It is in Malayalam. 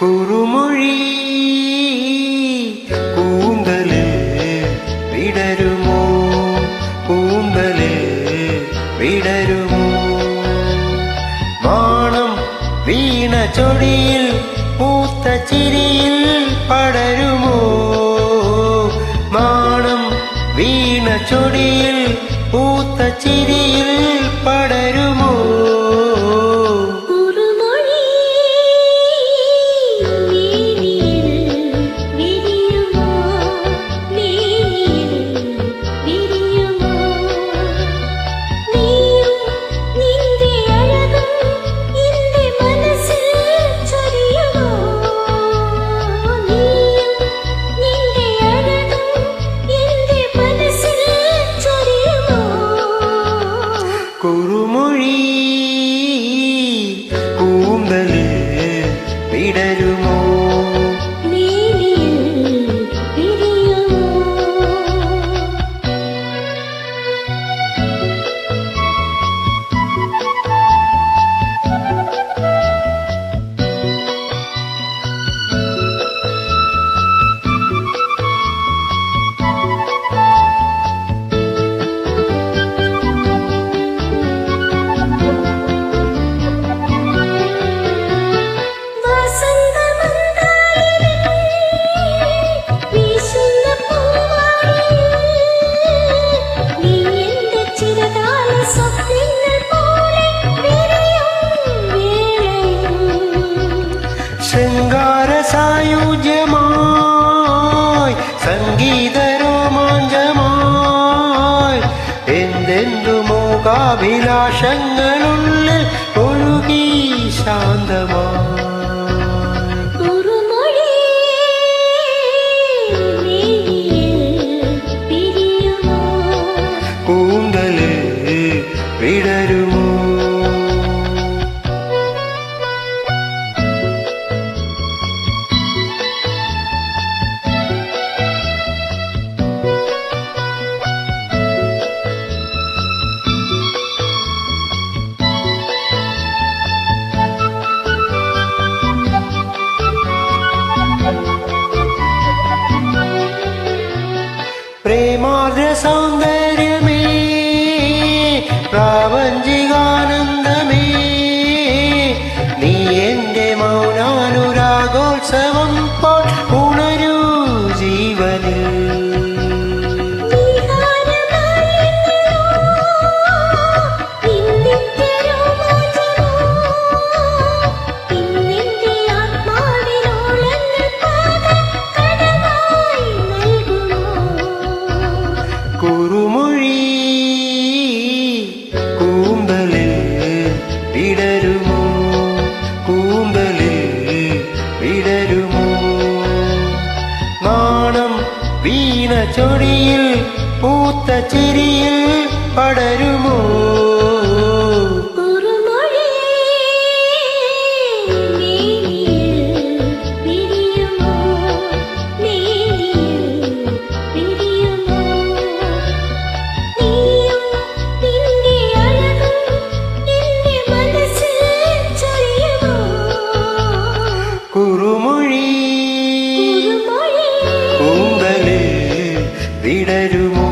കുറുമൊഴി കൂന്തലിൽ വിടരുമോ? വിടരുമോ മാണം വീണ ചൊടിയിൽ പൂത്ത ചിരിയിൽ പടരുമോ? മാണം വീണ ചൊടിയിൽ വിടരുമോ ശൃംഗാര സായുജ്യമായി സംഗീത രോമാഞ്ചമായി. എന്തെന്തു മോകാഭിലാഷങ്ങളുള്ളിൽ ഒഴുകി ശാന്തമായി. പ്രാവഞ്ചി പൂത്ത ചിരിയിൽ പടരുമോ? കുറുമൊഴി വിടരുമോ?